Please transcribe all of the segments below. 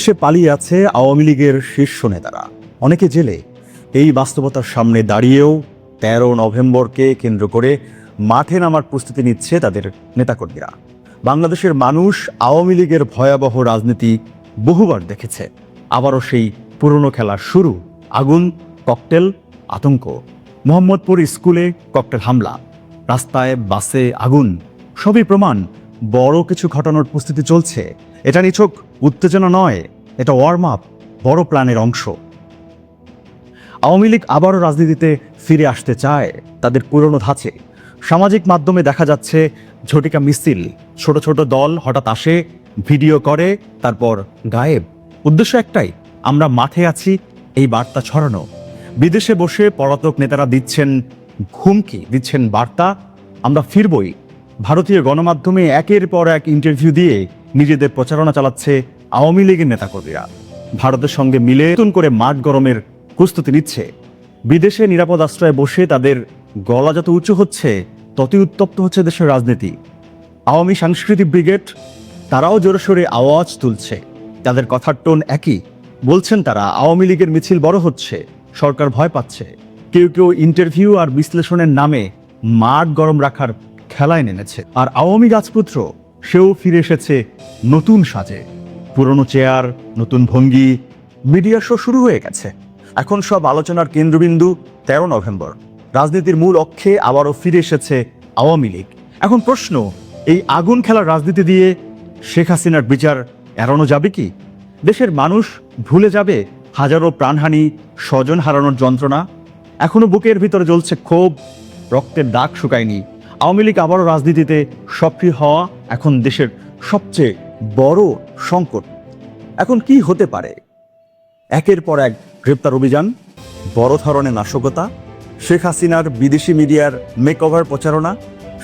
সে পালিয়ে আছে আওয়ামী লীগের শীর্ষ নেতারা। অনেকে জেলে। এই বাস্তবতার সামনে দাঁড়িয়েও তেরো নভেম্বরকে কেন্দ্র করে মাঠে নামার প্রস্তুতি নিচ্ছে তাদের নেতাকর্মীরা। বাংলাদেশের মানুষ আওয়ামী লীগের ভয়াবহ রাজনীতি বহুবার দেখেছে। আবারও সেই পুরনো খেলা শুরু। আগুন, ককটেল, আতঙ্ক। মোহাম্মদপুর স্কুলে ককটেল হামলা। রাস্তায় বাসে আগুন। সবই প্রমাণ বড় কিছু ঘটানোর প্রস্তুতি চলছে। এটা নিছক উত্তেজনা নয়, এটা ওয়ার্ম আপ বড় প্ল্যানের অংশ। আওয়ামী লীগ আবারও রাজনীতিতে ফিরে আসতে চায় তাদের পুরনো ধাঁচে। সামাজিক মাধ্যমে দেখা যাচ্ছে ঝটিকা মিছিল, ছোট ছোট দল হঠাৎ আসে, ভিডিও করে, তারপর গায়েব। উদ্দেশ্য একটাই, আমরা মাঠে আছি, এই বার্তা ছড়ানো। বিদেশে বসে পলাতক নেতারা দিচ্ছেন ঘুমকি, দিচ্ছেন বার্তা, আমরা ফিরবই। ভারতীয় গণমাধ্যমে একের পর এক ইন্টারভিউ দিয়ে নিজেদের প্রচারণা চালাচ্ছে আওয়ামী লীগের নেতাকর্মীরা। ভারতের সঙ্গে মিলে নতুন করে মাঠ গরমের প্রস্তুতি নিচ্ছে। বিদেশে নিরাপদ আশ্রয়ে বসে তাদের গলা যত উঁচু হচ্ছে, ততই উত্তপ্ত হচ্ছে দেশের রাজনীতি। আওয়ামী সাংস্কৃতিক ব্রিগেড, তারাও জোরসোরে আওয়াজ তুলছে। তাদের কথার টোন একই। বলছেন তারা, আওয়ামী লীগের মিছিল বড় হচ্ছে, সরকার ভয় পাচ্ছে। কেউ কেউ ইন্টারভিউ আর বিশ্লেষণের নামে মাঠ গরম রাখার খেলায় নেমেছে। আর আওয়ামী গাছপুত্র সেও ফিরে এসেছে নতুন সাজে। পুরনো চেয়ার, নতুন ভঙ্গি, মিডিয়া শো শুরু হয়ে গেছে। এখন সব আলোচনার কেন্দ্রবিন্দু তেরো নভেম্বর। রাজনীতির মূল অক্ষে আবারও ফিরে এসেছে আওয়ামী লীগ। এখন প্রশ্ন, এই আগুন খেলার রাজনীতি দিয়ে শেখ হাসিনার বিচার এড়ানো যাবে কি? দেশের মানুষ ভুলে যাবে হাজারো প্রাণহানি, স্বজন হারানোর যন্ত্রণা। এখনও বুকের ভিতরে জ্বলছে ক্ষোভ, রক্তের দাগ শুকায়নি আওয়ামী লীগ আবারও রাজনীতিতে সক্রিয় হওয়া এখন দেশের সবচেয়ে বড় সংকট। এখন কি হতে পারে? একের পর এক গ্রেপ্তার অভিযান, বড় ধরনের নাশকতা, শেখ হাসিনার বিদেশি মিডিয়ার মেকওভার প্রচারণা,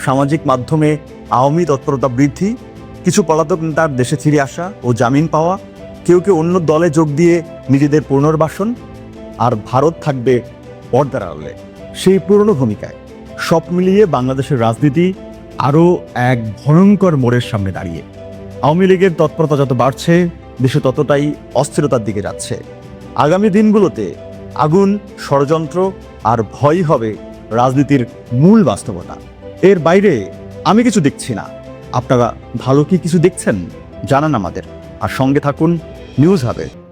সামাজিক মাধ্যমে আওয়ামী তৎপরতা বৃদ্ধি, কিছু পলাতক নেতার দেশে ফিরে আসা ও জামিন পাওয়া, কেউ কেউ অন্য দলে যোগ দিয়ে নিজেদের পুনর্বাসন, আর ভারত থাকবে পর্দার আড়ালে। সেই পুরনো ভূমিকায় সব মিলিয়ে বাংলাদেশের রাজনীতি আরও এক ভয়ঙ্কর মোড়ের সামনে দাঁড়িয়ে। আওয়ামী লীগের তৎপরতা যত বাড়ছে, দেশে ততটাই অস্থিরতার দিকে যাচ্ছে। আগামী দিনগুলোতে আগুন, ষড়যন্ত্র আর ভয়ই হবে রাজনীতির মূল বাস্তবতা। এর বাইরে আমি কিছু দেখছি না। আপনারা ভালো কি কিছু দেখছেন? জানান আমাদের। আর সঙ্গে থাকুন, নিউজ হাবে।